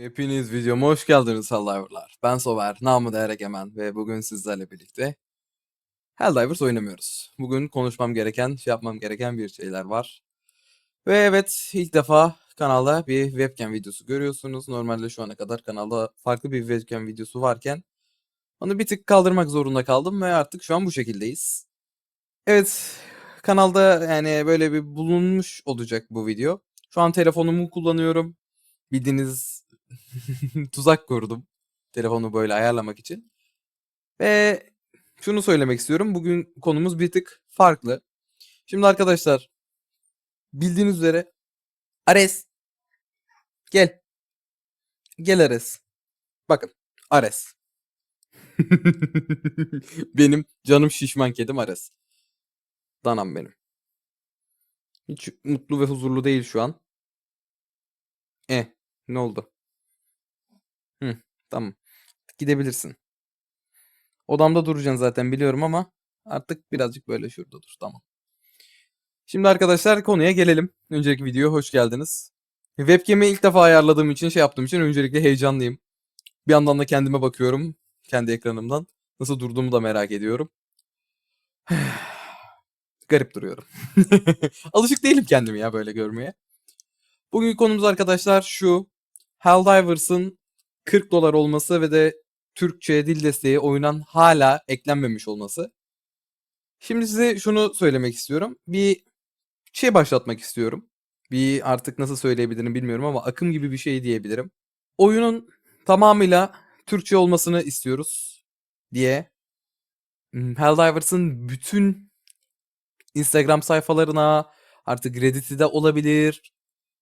Hepiniz videoma hoş geldiniz Helldiver'lar. Ben Sober, namı değer Egemen ve bugün sizlerle birlikte Helldivers oynamıyoruz. Bugün konuşmam gereken, şey yapmam gereken bir şeyler var. Ve evet, ilk defa kanalda bir webcam videosu görüyorsunuz. Normalde şu ana kadar kanalda farklı bir webcam videosu varken onu bir tık kaldırmak zorunda kaldım ve artık şu an bu şekildeyiz. Evet, kanalda yani böyle bir bulunmuş olacak bu video. Şu an telefonumu kullanıyorum. Bildiğiniz tuzak kurdum. Telefonu böyle ayarlamak için. Ve şunu söylemek istiyorum. Bugün konumuz bir tık farklı. Şimdi arkadaşlar bildiğiniz üzere Ares gel. Gel Ares. Bakın Ares. benim canım şişman kedim Ares. Danam benim. Hiç mutlu ve huzurlu değil şu an. E, ne oldu? Hı, tamam. Gidebilirsin. Odamda duracaksın zaten biliyorum ama artık birazcık böyle şurada dur. Tamam. Şimdi arkadaşlar konuya gelelim. Önceki videoya hoş geldiniz. Webcam'i ilk defa ayarladığım için şey yaptığım için öncelikle heyecanlıyım. Bir yandan da kendime bakıyorum. Kendi ekranımdan. Nasıl durduğumu da merak ediyorum. Garip duruyorum. Alışık değilim kendimi ya böyle görmeye. Bugün konumuz arkadaşlar şu. Helldivers'ın 40 dolar olması ve de Türkçe dil desteği oyundan hala eklenmemiş olması. Şimdi size şunu söylemek istiyorum. Bir şey başlatmak istiyorum. Bir artık nasıl söyleyebilirim bilmiyorum ama akım gibi bir şey diyebilirim. Oyunun tamamıyla Türkçe olmasını istiyoruz diye hmm, Helldivers'ın bütün Instagram sayfalarına artık Reddit'i de olabilir.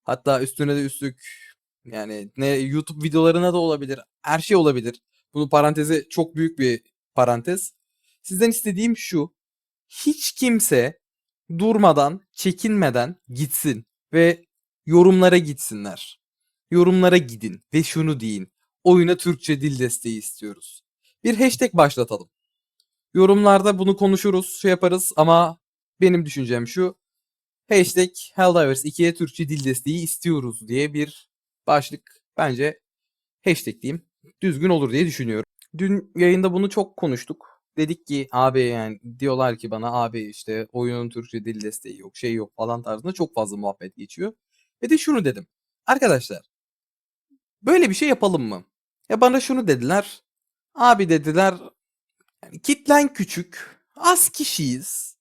Hatta üstüne de üstlük yani ne YouTube videolarına da olabilir. Her şey olabilir. Bunu parantezi çok büyük bir parantez. Sizden istediğim şu. Hiç kimse durmadan, çekinmeden gitsin ve yorumlara gitsinler. Yorumlara gidin ve şunu deyin. Oyuna Türkçe dil desteği istiyoruz. Bir hashtag başlatalım. Yorumlarda bunu konuşuruz, şey yaparız ama benim düşüncem şu. Hashtag Helldivers 2'ye Türkçe dil desteği istiyoruz diye bir başlık bence hashtag diyeyim düzgün olur diye düşünüyorum. Dün yayında bunu çok konuştuk. Dedik ki abi yani diyorlar ki bana abi işte oyunun Türkçe dil desteği yok şey yok falan tarzında çok fazla muhabbet geçiyor. Ve de şunu dedim. Arkadaşlar böyle bir şey yapalım mı? Ya bana şunu dediler. Abi dediler yani kitlen küçük az kişiyiz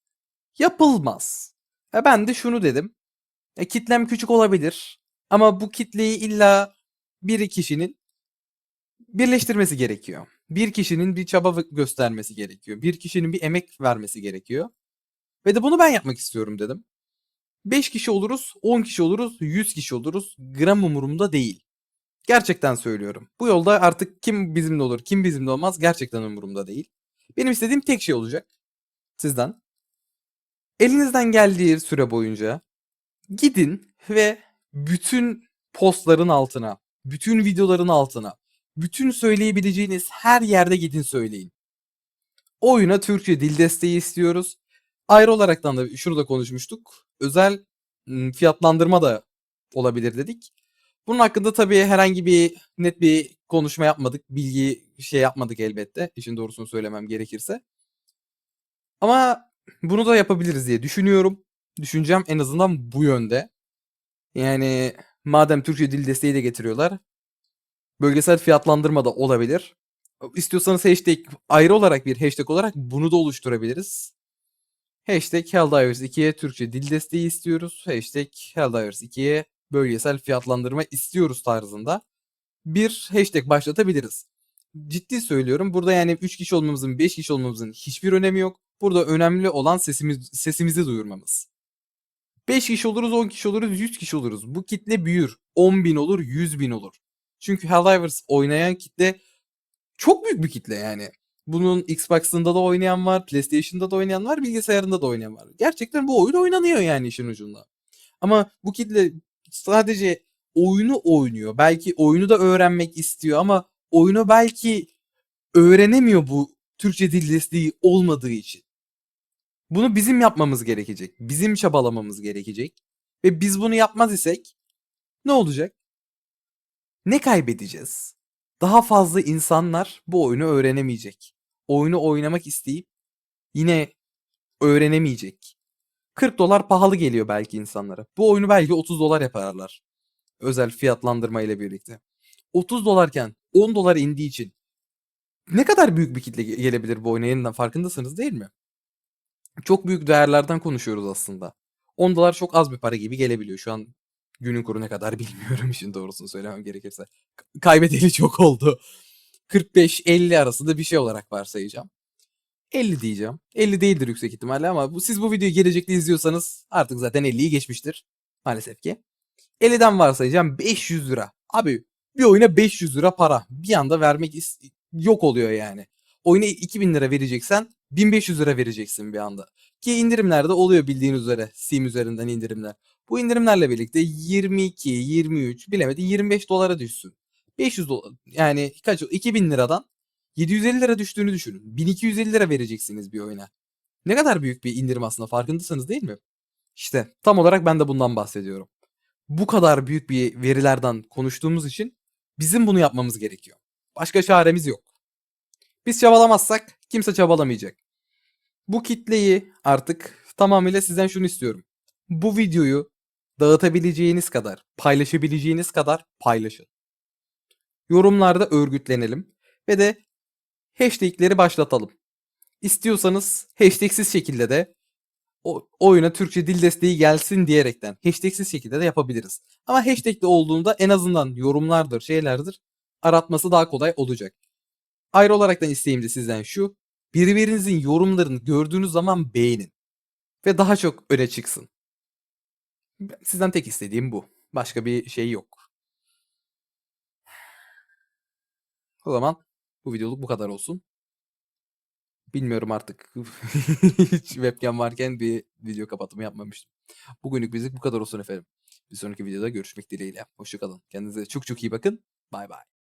yapılmaz. Ya ben de şunu dedim. E, kitlem küçük olabilir ama bu kitleyi illa bir kişinin birleştirmesi gerekiyor. Bir kişinin bir çaba göstermesi gerekiyor. Bir kişinin bir emek vermesi gerekiyor. Ve de bunu ben yapmak istiyorum dedim. 5 kişi oluruz, 10 kişi oluruz, 100 kişi oluruz. Gram umurumda değil. Gerçekten söylüyorum. Bu yolda artık kim bizimle olur, kim bizimle olmaz gerçekten umurumda değil. Benim istediğim tek şey olacak. Sizden. Elinizden geldiği süre boyunca gidin ve bütün postların altına, bütün videoların altına, bütün söyleyebileceğiniz her yerde gidin söyleyin. Oyuna Türkçe dil desteği istiyoruz. Ayrı olaraktan da şurada konuşmuştuk. Özel fiyatlandırma da olabilir dedik. Bunun hakkında tabii herhangi bir net bir konuşma yapmadık. Bilgi şey yapmadık elbette. İşin doğrusunu söylemem gerekirse. Ama bunu da yapabiliriz diye düşünüyorum. Düşüncem en azından bu yönde. Yani madem Türkçe dil desteği de getiriyorlar. Bölgesel fiyatlandırma da olabilir. İstiyorsanız hashtag ayrı olarak bir hashtag olarak bunu da oluşturabiliriz. Hashtag Helldivers 2'ye Türkçe dil desteği istiyoruz. Hashtag Helldivers 2'ye bölgesel fiyatlandırma istiyoruz tarzında bir hashtag başlatabiliriz. Ciddi söylüyorum. Burada yani 3 kişi olmamızın, 5 kişi olmamızın hiçbir önemi yok. Burada önemli olan sesimiz, sesimizi duyurmamız. 5 kişi oluruz, 10 kişi oluruz, 100 kişi oluruz. Bu kitle büyür. 10 bin olur, 100 bin olur. Çünkü Helldivers oynayan kitle çok büyük bir kitle yani. Bunun Xbox'ında da oynayan var, PlayStation'da da oynayan var, bilgisayarında da oynayan var. Gerçekten bu oyun oynanıyor yani işin ucunda. Ama bu kitle sadece oyunu oynuyor. Belki oyunu da öğrenmek istiyor ama oyunu belki öğrenemiyor bu Türkçe dil desteği olmadığı için. Bunu bizim yapmamız gerekecek. Bizim çabalamamız gerekecek. Ve biz bunu yapmaz isek ne olacak? Ne kaybedeceğiz? Daha fazla insanlar bu oyunu öğrenemeyecek. Oyunu oynamak isteyip yine öğrenemeyecek. 40 dolar pahalı geliyor belki insanlara. Bu oyunu belki 30 dolar yaparlar. Özel fiyatlandırma ile birlikte. 30 dolarken 10 dolar indiği için ne kadar büyük bir kitle ge- gelebilir bu oyuna yeniden farkındasınız değil mi? Çok büyük değerlerden konuşuyoruz aslında. 10 dolar çok az bir para gibi gelebiliyor. Şu an günün kuru ne kadar bilmiyorum işin doğrusunu söylemem gerekirse. Kaybedeli çok oldu. 45-50 arasında bir şey olarak varsayacağım. 50 diyeceğim. 50 değildir yüksek ihtimalle ama bu, siz bu videoyu gelecekte izliyorsanız artık zaten 50'yi geçmiştir. Maalesef ki. 50'den varsayacağım 500 lira. Abi bir oyuna 500 lira para. Bir anda vermek yok oluyor yani. Oyuna 2000 lira vereceksen 1500 lira vereceksin bir anda. Ki indirimlerde oluyor bildiğiniz üzere Steam üzerinden indirimler. Bu indirimlerle birlikte 22, 23 bilemedi 25 dolara düşsün. 500 dolar yani kaç 2000 liradan 750 lira düştüğünü düşünün. 1250 lira vereceksiniz bir oyuna. Ne kadar büyük bir indirim aslında farkındasınız değil mi? İşte tam olarak ben de bundan bahsediyorum. Bu kadar büyük bir verilerden konuştuğumuz için bizim bunu yapmamız gerekiyor. Başka çaremiz yok. Biz çabalamazsak kimse çabalamayacak. Bu kitleyi artık tamamıyla sizden şunu istiyorum. Bu videoyu dağıtabileceğiniz kadar, paylaşabileceğiniz kadar paylaşın. Yorumlarda örgütlenelim ve de hashtagleri başlatalım. İstiyorsanız hashtagsiz şekilde de o oyuna Türkçe dil desteği gelsin diyerekten hashtagsiz şekilde de yapabiliriz. Ama hashtagli olduğunda en azından yorumlardır, şeylerdir aratması daha kolay olacak. Ayrı olaraktan isteğim de sizden şu. Birbirinizin yorumlarını gördüğünüz zaman beğenin. Ve daha çok öne çıksın. Sizden tek istediğim bu. Başka bir şey yok. O zaman bu videoluk bu kadar olsun. Bilmiyorum artık. Hiç webcam varken bir video kapatımı yapmamıştım. Bugünlük bizlik bu kadar olsun efendim. Bir sonraki videoda görüşmek dileğiyle. Hoşçakalın. Kendinize çok çok iyi bakın. Bay bay.